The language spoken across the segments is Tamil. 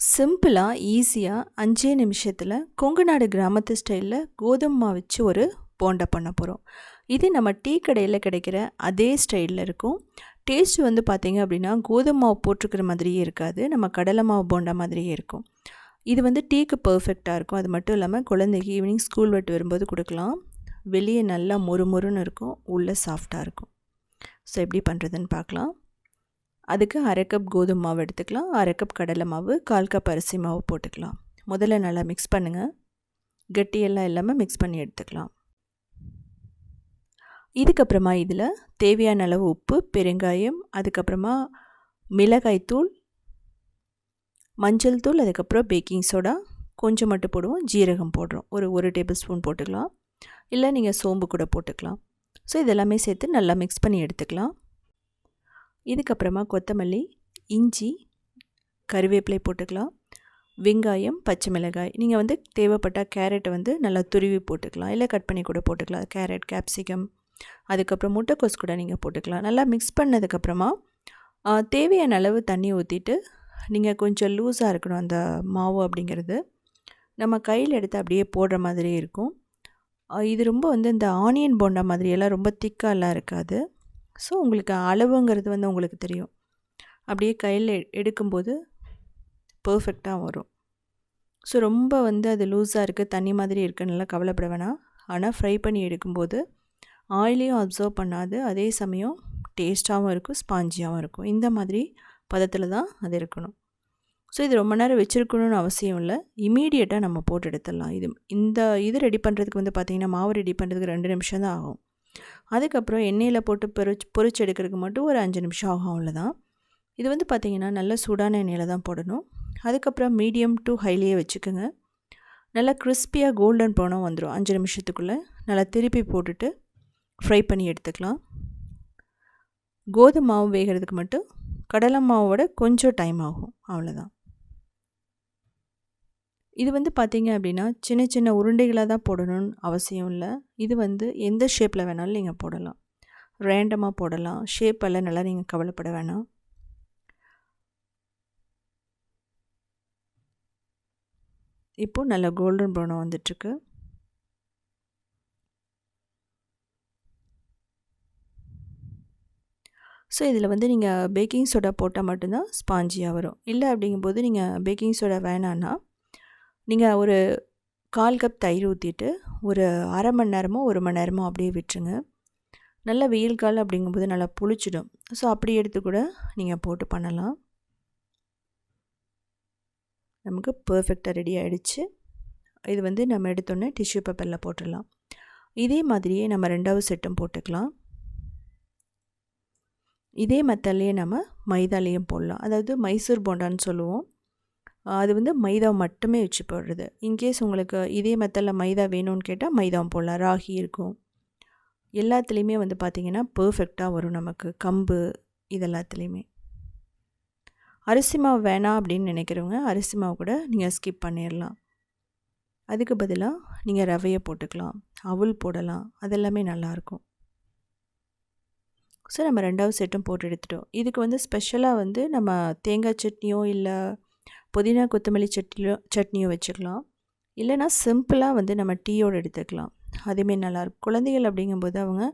சிம்பிளாக ஈஸியாக அஞ்சே நிமிஷத்தில் கொங்குநாடு கிராமத்து ஸ்டைலில் கோதுமை மாவு வச்சு ஒரு போண்டா பண்ண போகிறோம் இது நம்ம டீ கடையில் கிடைக்கிற அதே ஸ்டைலில் இருக்கும். டேஸ்ட் வந்து பார்த்திங்க அப்படின்னா கோதுமை மாவு போட்டிருக்கிற மாதிரியே இருக்காது. நம்ம கடலை மாவு போண்டா மாதிரியே இருக்கும். இது வந்து டீக்கு பர்ஃபெக்டாக இருக்கும். அது மட்டும் இல்லாமல் குழந்தைக்கு ஈவினிங் ஸ்கூல் விட்டு வரும்போது கொடுக்கலாம். வெளியே நல்லா மொறு மொறுன்னு இருக்கும். உள்ளே சாஃப்டாக இருக்கும். ஸோ எப்படி பண்ணுறதுன்னு பார்க்கலாம். அதுக்கு அரை கப் கோதுமை மாவு எடுத்துக்கலாம். அரை கப் கடலை மாவு கால் கப் அரிசி மாவு போட்டுக்கலாம். முதல்ல நல்லா மிக்ஸ் பண்ணுங்கள் கட்டியெல்லாம் இல்லாமல் மிக்ஸ் பண்ணி எடுத்துக்கலாம். இதுக்கப்புறமா இதில் தேவையான அளவு உப்பு பெருங்காயம் அதுக்கப்புறமா மிளகாய்த்தூள் மஞ்சள் தூள் அதுக்கப்புறம் பேக்கிங் சோடா கொஞ்சம் மட்டும் போடுவோம். ஜீரகம் போடுறோம். ஒரு ஒரு டேபிள் ஸ்பூன் போட்டுக்கலாம். இல்லை நீங்கள் சோம்பு கூட போட்டுக்கலாம். ஸோ இதெல்லாமே சேர்த்து நல்லா மிக்ஸ் பண்ணி எடுத்துக்கலாம். இதுக்கப்புறமா கொத்தமல்லி இஞ்சி கருவேப்பிலை போட்டுக்கலாம். வெங்காயம் பச்சை மிளகாய். நீங்கள் வந்து தேவைப்பட்டால் கேரட்டை வந்து நல்லா துருவி போட்டுக்கலாம். இல்லை கட் பண்ணி கூட போட்டுக்கலாம். கேரட் கேப்சிகம் அதுக்கப்புறம் முட்டைக்கோஸ் கூட நீங்கள் போட்டுக்கலாம். நல்லா மிக்ஸ் பண்ணதுக்கப்புறமா தேவையான அளவு தண்ணி ஊற்றிட்டு நீங்கள் கொஞ்சம் லூஸாக இருக்கணும் அந்த மாவு அப்படிங்கிறது. நம்ம கையில் எடுத்து அப்படியே போடுற மாதிரி இருக்கும். இது ரொம்ப வந்து இந்த ஆனியன் போண்டா மாதிரியெல்லாம் ரொம்ப திக்காலாம் இருக்காது. ஸோ உங்களுக்கு அளவுங்கிறது வந்து உங்களுக்கு தெரியும். அப்படியே கையில் எடுக்கும்போது பர்ஃபெக்டாக வரும். ஸோ ரொம்ப வந்து அது லூஸாக இருக்குது தண்ணி மாதிரி இருக்குன்னு கவலைப்பட வேணாம். ஆனால் ஃப்ரை பண்ணி எடுக்கும்போது ஆயிலையும் அப்சர்வ் பண்ணாது அதே சமயம் டேஸ்ட்டாகவும் இருக்கும் ஸ்பாஞ்சியாகவும் இருக்கும். இந்த மாதிரி பதத்தில் தான் அது இருக்கணும். ஸோ இது ரொம்ப நேரம் வச்சுருக்கணும்னு அவசியம் இல்லை. இமீடியட்டாக நம்ம போட்டு எடுத்துடலாம். இது இந்த இது ரெடி பண்ணுறதுக்கு வந்து பார்த்திங்கன்னா மாவு ரெடி பண்ணுறதுக்கு ரெண்டு நிமிஷம் தான் ஆகும். அதுக்கப்புறம் எண்ணெயில் போட்டு பொறிச்சு பொறிச்சு எடுக்கிறதுக்கு மட்டும் ஒரு அஞ்சு நிமிஷம் ஆகும் அவ்வளோதான். இது வந்து பார்த்திங்கன்னா நல்ல சூடான எண்ணெயில் தான் போடணும். அதுக்கப்புறம் மீடியம் டு ஹைலியே வச்சுக்கோங்க. நல்லா கிறிஸ்பியாக கோல்டன் ப்ரௌனாக வந்துடும் அஞ்சு நிமிஷத்துக்குள்ளே நல்லா திருப்பி போட்டுட்டு ஃப்ரை பண்ணி எடுத்துக்கலாம். கோதுமை மாவு வேகிறதுக்கு மட்டும் கடலை மாவோட கொஞ்சம் டைம் ஆகும். அவ்வளோதான். இது வந்து பார்த்திங்க அப்படின்னா சின்ன சின்ன உருண்டைகளாக தான் போடணும்னு அவசியம் இல்லை. இது வந்து எந்த ஷேப்பில் வேணாலும் நீங்கள் போடலாம். ரேண்டமாக போடலாம். ஷேப் எல்லாம் நல்லா நீங்கள் கவலைப்பட வேணாம். இப்போது நல்ல கோல்டன் ப்ரௌனாக வந்துட்டுருக்கு. ஸோ இதில் வந்து நீங்கள் பேக்கிங் சோடா போட்டால் மட்டும்தான் ஸ்பாஞ்சியாக வரும். இல்லை அப்படிங்கும்போது நீங்கள் பேக்கிங் சோடா வேணான்னா நீங்கள் ஒரு கால் கப் தயிர் ஊற்றிட்டு ஒரு அரை மணி நேரமோ ஒரு மணி நேரமோ அப்படியே விட்டுருங்க. நல்லா வெயில் காலம் அப்படிங்கும்போது நல்லா புளிச்சிடும். ஸோ அப்படி எடுத்து கூட நீங்கள் போட்டு பண்ணலாம். நமக்கு பர்ஃபெக்டாக ரெடி ஆகிடுச்சு இது வந்து நம்ம எடுத்தோன்னே டிஷ்யூ பேப்பரில் போட்டுடலாம். இதே மாதிரியே நம்ம ரெண்டாவது செட்டும் போட்டுக்கலாம். இதே மெத்தட்லேயே நம்ம மைதாலேயும் போடலாம். அதாவது மைசூர் போண்டான்னு சொல்லுவோம். அது வந்து மைதா மட்டுமே வச்சு போடுறது. இன்கேஸ் உங்களுக்கு இதே மெத்தடில் மைதா வேணும்னு கேட்டால் மைதாவும் போடலாம். ராகி இருக்கும். எல்லாத்துலேயுமே வந்து பார்த்திங்கன்னா பர்ஃபெக்டாக வரும் நமக்கு. கம்பு இதெல்லாத்துலேயுமே. அரிசி மாவு வேணாம் அப்படின்னு நினைக்கிறவங்க அரிசி மாவு கூட நீங்கள் ஸ்கிப் பண்ணிடலாம் அதுக்கு பதிலாக நீங்கள் ரவையை போட்டுக்கலாம். அவுள் போடலாம். அதெல்லாமே நல்லாயிருக்கும் ஸோ நம்ம ரெண்டாவது செட்டும் போட்டு எடுத்துட்டோம். இதுக்கு வந்து ஸ்பெஷலாக வந்து நம்ம தேங்காய் சட்னியோ இல்லை புதினா கொத்தமல்லி சட்னியோ சட்னியோ வச்சுக்கலாம். இல்லைனா சிம்பிளாக வந்து நம்ம டீயோடு எடுத்துக்கலாம். அதேமாரி நல்லாயிருக்கும் குழந்தைகள் அப்படிங்கும்போது அவங்க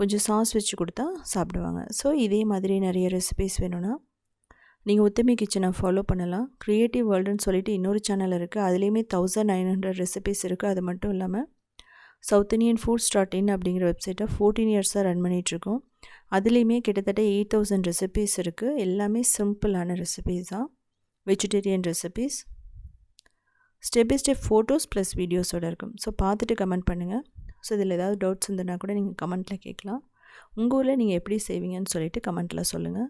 கொஞ்சம் சாஸ் வச்சு கொடுத்தா சாப்பிடுவாங்க. ஸோ இதே மாதிரி நிறைய ரெசிபிஸ் வேணும்னா நீங்கள் உத்தமி கிச்சனை ஃபாலோ பண்ணலாம். க்ரியேட்டிவ் வேர்ல்டுன்னு சொல்லிட்டு இன்னொரு சேனல் இருக்குது அதுலேயுமே தௌசண்ட் நைன் ஹண்ட்ரட் ரெசிபிஸ் இருக்குது அது மட்டும் இல்லாமல் south Indian food start in அப்படிங்கிற வெப்சைட்டை ஃபோர்டீன் இயர்ஸாக ரன் பண்ணிகிட்ருக்கோம் அதுலேயுமே கிட்டத்தட்ட எயிட் தௌசண்ட் ரெசிபிஸ் இருக்குது எல்லாமே சிம்பிளான ரெசிபிஸ் தான். Vegetarian recipes step by step photos plus வீடியோஸோடு இருக்கும். ஸோ பார்த்துட்டு கமெண்ட் பண்ணுங்கள் ஸோ இதில் ஏதாவது டவுட்ஸ் இருந்ததுனா கூட நீங்கள் கமெண்ட்டில் கேட்கலாம். உங்கள் ஊரில் நீங்கள் எப்படி செய்வீங்கன்னு சொல்லிவிட்டு கமெண்ட்டில் சொல்லுங்கள்